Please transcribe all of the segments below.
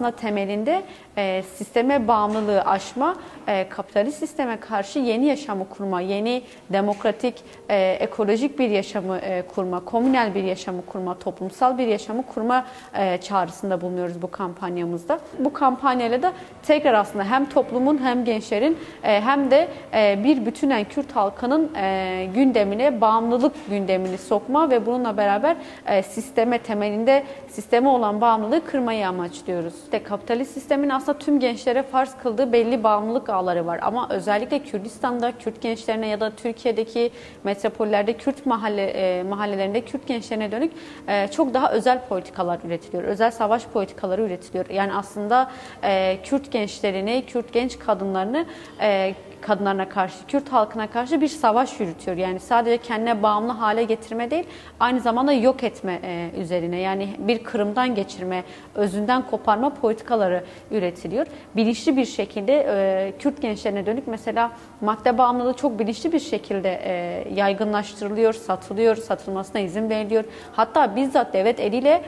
aslında temelinde e, sisteme bağımlılığı aşma, e, kapitalist sisteme karşı yeni yaşamı kurma, yeni demokratik, e, ekolojik bir yaşamı e, kurma, komünel bir yaşamı kurma, toplumsal bir yaşamı kurma e, çağrısında bulunuyoruz bu kampanyamızda. Bu kampanyayla da tekrar aslında hem toplumun hem gençlerin e, hem de e, bir bütünen Kürt halkının e, gündemine bağımlılık gündemini sokma ve bununla beraber e, sisteme temelinde sisteme olan bağımlılığı kırmayı amaçlıyoruz. İşte kapitalist sistemin aslında tüm gençlere farz kıldığı belli bağımlılık ağları var ama özellikle Kürdistan'da Kürt gençlerine ya da Türkiye'deki metropollerde Kürt mahalle e, mahallelerinde Kürt gençlerine dönük e, çok daha özel politikalar üretiliyor. Özel savaş politikaları üretiliyor. Yani aslında e, Kürt gençlerini, Kürt genç kadınlarını e, kadınlarına karşı, Kürt halkına karşı bir savaş yürütüyor. Yani sadece kendine bağımlı hale getirme değil, aynı zamanda yok etme e, üzerine. Yani bir kırımdan geçirme, özünden koparma politikaları üretiliyor. Bilinçli bir şekilde e, Kürt gençlerine dönük mesela madde bağımlılığı çok bilinçli bir şekilde e, yaygınlaştırılıyor, satılıyor, satılmasına izin veriliyor. Hatta bizzat devlet eliyle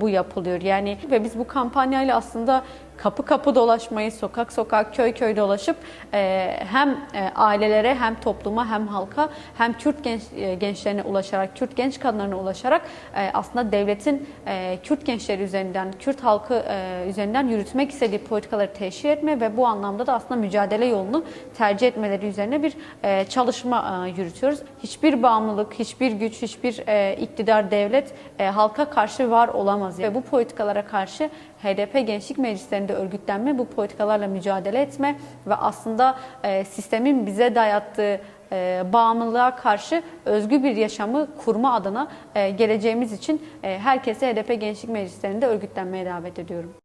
bu yapılıyor. Yani ve biz bu kampanyayla aslında kapı kapı dolaşmayı, sokak sokak, köy köy dolaşıp e, hem e, ailelere hem topluma hem halka hem Kürt genç, e, gençlerine ulaşarak, Kürt genç kadınlarına ulaşarak e, aslında devletin e, Kürt gençleri üzerinden, Kürt halkı e, üzerinden yürütmek istediği politikaları teşhir etme ve bu anlamda da aslında mücadele yolunu tercih etmeleri üzerine bir e, çalışma e, yürütüyoruz. Hiçbir bağımlılık, hiçbir güç, hiçbir e, iktidar, devlet e, halka karşı var olamaz. Ve bu politikalara karşı HDP Gençlik Meclislerinde örgütlenme, bu politikalarla mücadele etme ve aslında e, sistemin bize dayattığı e, bağımlılığa karşı özgür bir yaşamı kurma adına e, geleceğimiz için e, herkese HDP Gençlik Meclislerinde örgütlenmeye davet ediyorum.